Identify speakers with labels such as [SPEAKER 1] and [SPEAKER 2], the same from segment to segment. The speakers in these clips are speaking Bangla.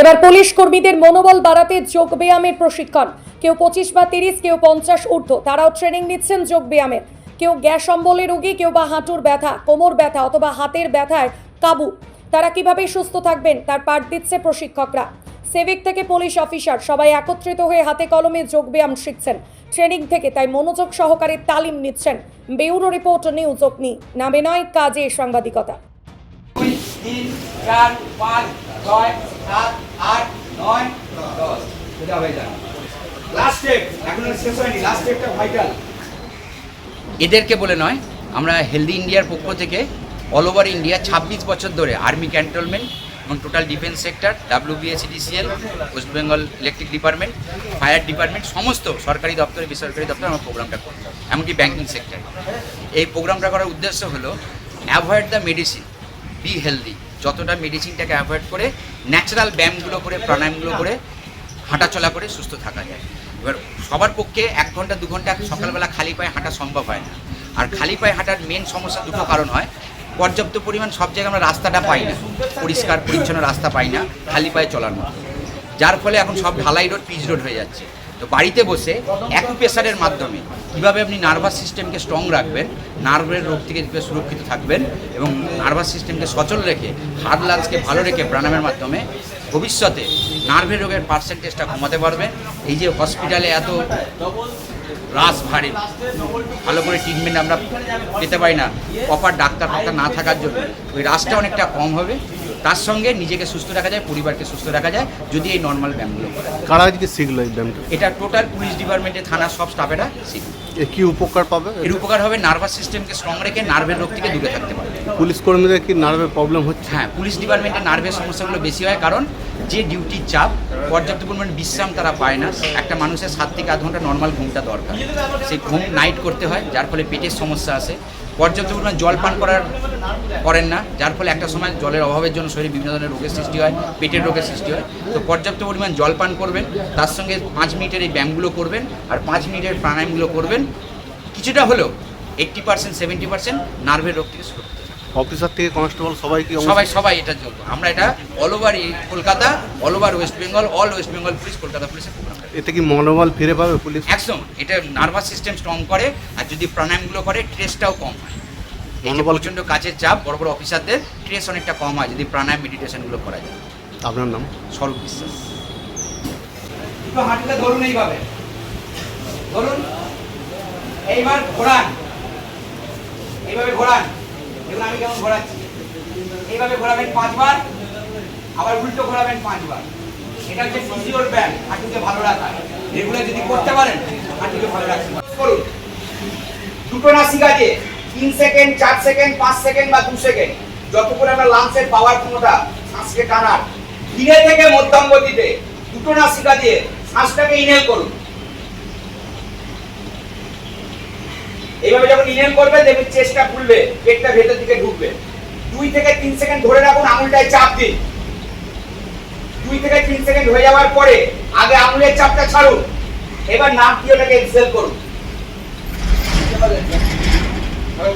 [SPEAKER 1] এবার পুলিশ কর্মীদের মনোবল বাড়াতে যোগ ব্যায়ামের প্রশিক্ষণ। কেউ পঁচিশ বা তিরিশ, কেউ পঞ্চাশ ঊর্ধ্ব। তারাও ট্রেনিং নিচ্ছেন যোগ ব্যায়ামের। কেউ গ্যাস অম্বলের রোগী, কেউ বা হাঁটুর ব্যথা, কোমর ব্যথা অথবা হাতের ব্যথায় কাবু। তারা কীভাবে সুস্থ থাকবেন, তার পাঠ দিচ্ছে প্রশিক্ষকরা। সেভিক থেকে পুলিশ অফিসার সবাই একত্রিত হয়ে হাতে কলমে যোগব্যায়াম শিখছেন। ট্রেনিং থেকে তাই মনোযোগ সহকারে তালিম নিচ্ছেন। বেউরো রিপোর্ট নিউজ অগ্নি। নামে নয়, কাজে সাংবাদিকতা।
[SPEAKER 2] তিন চার পাঁচ ছয় সাত আট নয় দশ। এটা হয়ে যাবে। লাস্ট স্টেপ এখন শেষ হয়নি। লাস্ট স্টেপটা ভাইটাল
[SPEAKER 3] এদেরকে বলে নয় আমরা হেলদি ইন্ডিয়ার পক্ষ থেকে অল ওভার ইন্ডিয়া ছাব্বিশ বছর ধরে আর্মি ক্যান্টনমেন্ট এবং total defence sector WBSEDCL West Bengal electric department fire department সমস্ত সরকারি দপ্তরে বেসরকারি দপ্তরে আমরা প্রোগ্রামটা করি এমনকি ব্যাঙ্কিং সেক্টর এই প্রোগ্রামটা করার উদ্দেশ্য হলো avoid the medicine be healthy যতটা মেডিসিনটাকে অ্যাভয়েড করে ন্যাচারাল ব্যায়ামগুলো করে প্রাণায়ামগুলো করে হাঁটাচলা করে সুস্থ থাকা যায়। এবার সবার পক্ষে এক ঘণ্টা দু ঘণ্টা সকালবেলা খালি পায়ে হাঁটা সম্ভব হয় না। আর খালি পায়ে হাঁটার মেন সমস্যা দুটো কারণ হয়। পর্যাপ্ত পরিমাণ সব জায়গায় আমরা রাস্তাটা পাই না। পরিষ্কার পরিচ্ছন্ন রাস্তা পাই না খালি পায়ে চলার মতো। যার ফলে এখন সব ঢালাই রোড পিচ রোড হয়ে যাচ্ছে। তো বাড়িতে বসে অ্যাকুপ্রেশারের মাধ্যমে কীভাবে আপনি নার্ভাস সিস্টেমকে স্ট্রং রাখবেন, নার্ভের রোগ থেকে সুরক্ষিত থাকবেন এবং নার্ভাস সিস্টেমকে সচল রেখে হার্ট লাংসকে ভালো রেখে প্রাণায়ামের মাধ্যমে ভবিষ্যতে নার্ভের রোগের পার্সেন্টেজটা কমাতে পারবে। এই যে হসপিটালে এত রাস ভারী, ভালো করে ট্রিটমেন্ট আমরা পেতে পারি না। প্রপার ডাক্তার ফাক্তার না থাকার জন্য ওই রাসটা অনেকটা কম হবে। তার সঙ্গে নিজেকে সুস্থ রাখা যায় পরিবারকে সুস্থ রাখা যায় যদি এই নর্মাল ব্যায়ামগুলো করে।
[SPEAKER 4] কারা আজকে শিখলো এই ব্যায়ামটা?
[SPEAKER 3] এটা টোটাল পুলিশ ডিপার্টমেন্টে থানার সব স্টাফেরা শিখবে
[SPEAKER 4] কি উপকার পাবে?
[SPEAKER 3] এর উপকার হবে নার্ভাস সিস্টেমকে স্ট্রং রেখে নার্ভের রোগ থেকে দূরে থাকতে পারবে।
[SPEAKER 4] পুলিশ কর্মীদের কি নার্ভের প্রবলেম হচ্ছে?
[SPEAKER 3] হ্যাঁ পুলিশ ডিপার্টমেন্টে নার্ভের সমস্যাগুলো বেশি হয় কারণ যে ডিউটির চাপ পর্যাপ্ত পরিমাণ বিশ্রাম তারা পায় না। একটা মানুষের সাত থেকে আধ ঘণ্টা নর্মাল ঘুমটা দরকার। সেই ঘুম নাইট করতে হয় যার ফলে পেটের সমস্যা আসে। পর্যাপ্ত পরিমাণ জল পান করার করেন না, যার ফলে একটা সময় জলের অভাবের জন্য শরীরে বিভিন্ন ধরনের রোগের সৃষ্টি হয়, পেটের রোগের সৃষ্টি হয় তো পর্যাপ্ত পরিমাণ জল পান করবেন, তার সঙ্গে পাঁচ মিনিটের এই ব্যায়ামগুলো করবেন আর পাঁচ মিনিটের প্রাণায়ামগুলো করবেন কিছুটা হলেও এইট্টি পার্সেন্ট সেভেন্টি পার্সেন্ট নার্ভের রোগ থেকে সুরক্ষিত।
[SPEAKER 4] অফিসার থেকে কনস্টেবল সবাই কি
[SPEAKER 3] সবাই সবাই এটা চলতো আমরা এটা all over Kolkata all over West Bengal all West Bengal police Kolkata পুলিশের প্রোগ্রাম
[SPEAKER 4] এতে কি মনোবল ফিরে পাবে পুলিশ?
[SPEAKER 3] একদম। এটা নার্ভাস সিস্টেম স্ট্রং করে আর যদি প্রাণায়ামগুলো করে ট্রেসটাও কম হয়।
[SPEAKER 4] মনোবল-
[SPEAKER 3] প্রচণ্ড কাজের চাপ বড় বড় অফিসারদের ট্রেস অনেকটা কম হয় যদি প্রাণায়াম মেডিটেশনগুলো করা যায়।
[SPEAKER 4] আপনার নাম?
[SPEAKER 3] স্বরূপ বিশ্বাস।
[SPEAKER 2] ধরুন এইভাবে। ধরুন। এইবার ঘোরান। এইভাবে ঘোরান। দেখুন আমি ঘোরাচ্ছি? এইভাবে ঘোরাবেন পাঁচবার, আবার উল্টো ঘোরাবেন পাঁচবার। এটা হচ্ছে ফিজিওর ব্যায়াম হাঁটুকে ভালো রাখা রেগুলার যদি করতে পারেন, হাঁটুকে ভালো করুন দুটো নাসিকা দিয়ে তিন সেকেন্ড, চার সেকেন্ড, পাঁচ সেকেন্ড বা দু সেকেন্ড। যত করে আমরা লাংসের পাওয়ার ক্ষমতা শ্বাসকে টানার ধীরে থেকে মধ্যম গতিতে দুটো নাসিকা দিয়ে শ্বাসটাকে ইনহেল করুন। এইভাবে যখন ইনহেল করবে দেখবেন চেস্টটা খুলবে, পেটটা ভেতর দিকে ঢুকবে। দুই থেকে তিন সেকেন্ড ধরে রাখুন, আঙুলটায় চাপ দিন। দুই থেকে তিন সেকেন্ড হয়ে যাওয়ার পরে আগে আঙুলের চাপটা ছাড়ুন। এবার নাক দিয়ে ওটাকে এক্সেল করুন।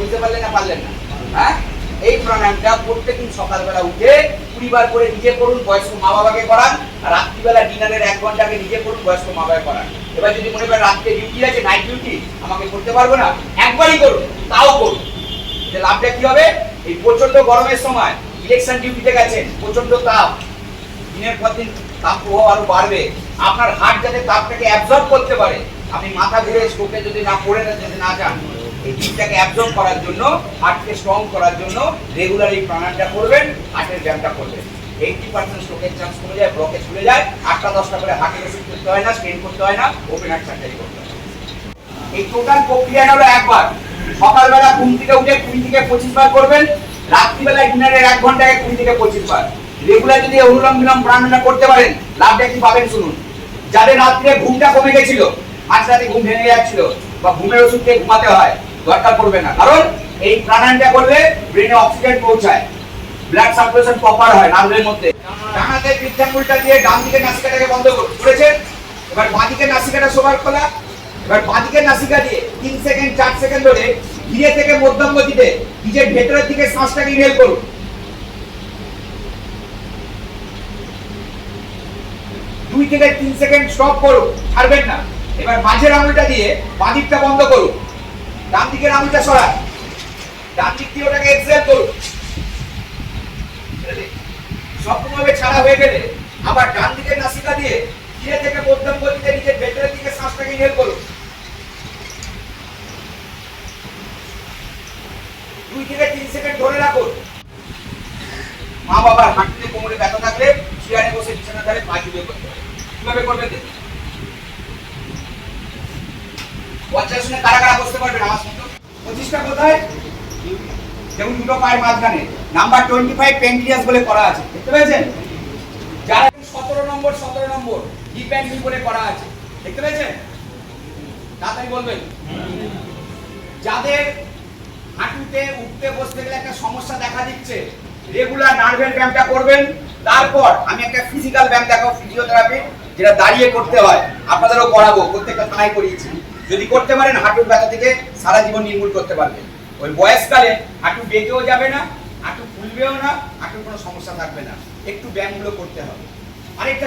[SPEAKER 2] বুঝতে পারলেন না পারলেন না? হ্যাঁ? এই প্রাণায়ামটা প্রত্যেকদিন সকালবেলা উঠে কুড়ি বার করে নিজে করুন, বয়স্ক মা বাবাকে করান রাত্রিবেলা ডিনারের এক ঘণ্টা আগে নিজে করুন, বয়স্ক মা বাবাকে করান। এবার যদি মনে করেন রাত্রে ডিউটি আছে নাইট ডিউটি আমাকে করতে পারব না, একবারই করুন, তাও করুন। যে লাভটা কি হবে? এই প্রচণ্ড গরমের সময় ইলেকশন ডিউটিতে গেছেন প্রচণ্ড তাপ। দিনের পর দিন তাপ প্রবাহ আরও বাড়বে। আপনার হার্ট যাতে তাপটাকে অ্যাবজর্ব করতে পারে, আপনি মাথা ধরে স্ট্রোকে যদি না পড়ে না, যদি না যান, এই হিটটাকে অ্যাবজর্ব করার জন্য হার্টকে স্ট্রং করার জন্য রেগুলার এই প্রাণায়ামটা করবেন হার্টের ব্যায়ামটা করবেন। এইটটি পার্সেন্ট স্ট্রোকের চান্স কমে যায় ব্লকে চলে যায়, আটটা, দশটা করে হার্টের ওষুধ করতে হয় না স্টেন করতে হয় না ওপেন হার্ট করতে এই টোটাল প্রক্রিয়াটা হলো একবার। সকালবেলা ঘুম থেকে উঠে কুড়ি থেকে পঁচিশ বার করবেন রাত্রিবেলা ডিনারের এক ঘন্টায় কুড়ি থেকে পঁচিশ বার। রেগুলার যদি অনুলম বিলম প্রাণায়ামটা করতে পারেন, লাভটা কি পাবেন শুনুন। যাদের রাত্রে ঘুমটা কমে গেছিল আজ রাতে ঘুম ভেঙে যাচ্ছিল, বা ঘুমের ওষুধ খেয়ে ঘুমাতে হয়, দরকার পড়বে না। কারণ এই প্রাণায়ামটা করলে ব্রেনে অক্সিজেন পৌঁছায়। ব্লাড সার্কুলেশন প্রপার হয় নার্ভের মধ্যে। ডান হাতে বৃদ্ধাঙ্গুলটা দিয়ে ডান দিকে নাসিকাটাকে বন্ধ করেছেন এবার বাঁ দিকে নাসিকাটা সবার খোলা। এবার বাঁদিকের নাসিকা দিয়ে তিন সেকেন্ড, চার সেকেন্ড ধরে ধীরে থেকে মধ্যম গতিতে নিজের ভেতরের দিকে শ্বাসটাকে ইনহেল করুন। দুই থেকে তিন সেকেন্ড স্টপ করুন, ছাড়বেন না। এবার মাঝের আঙুলটা দিয়ে বাঁ দিকটা বন্ধ করুন। ডান দিকের আঙুলটা সরান। ডান দিক দিয়ে ওটাকে এক্সেল করুন। সম্পূর্ণভাবে ছাড়া হয়ে গেলে আবার ডান দিকের নাসিকা দিয়ে ধীরে থেকে মধ্যম গতিতে নিজের ভেতরের দিকে শ্বাসটাকে ইনহেল করুন। দুই থেকে তিন সেকেন্ড ধরে মা বাবার হাঁটুতে কোমরে ব্যথা থাকলে চেয়ারে বসে বিছানা ধারে পা ঝুলিয়ে করতে হবে কীভাবে করবেন দেখুন বজ্রাসনে কারা কারা বসতে পারবেন? আমার মতো পঁচিশটা কোথায় যেমন দুটো পায়ের মাঝখানে। নাম্বার টোয়েন্টি ফাইভ পেন্টিয়াস বলে করা আছে। দেখতে পেয়েছেন? যারা সতেরো নম্বর সতেরো নম্বর ডিপ অ্যান্ড বলে করা আছে। দেখতে পেয়েছেন? তাড়াতাড়ি বলবেন। যাদের হাঁটুতে, উঠতে, বসতে গেলে একটা সমস্যা দেখা দিচ্ছে রেগুলার নার্ভের ব্যায়ামটা করবেন। তারপর আমি একটা ফিজিক্যাল ব্যায়াম দেখাবো ফিজিওথেরাপি যেটা দাঁড়িয়ে করতে হয়। আপনাদেরও করাবো, প্রত্যেকটা থানায় করিয়েছি। যদি করতে পারেন, হাঁটুর ব্যথা থেকে সারা জীবন নির্মূল করতে পারবেন। ওই বয়সকালে হাঁটু বেঁকেও যাবে না, হাঁটু ফুলবেও না, হাঁটুর কোনো সমস্যা থাকবে না। একটু ব্যায়ামগুলো করতে হবে। আরেকটা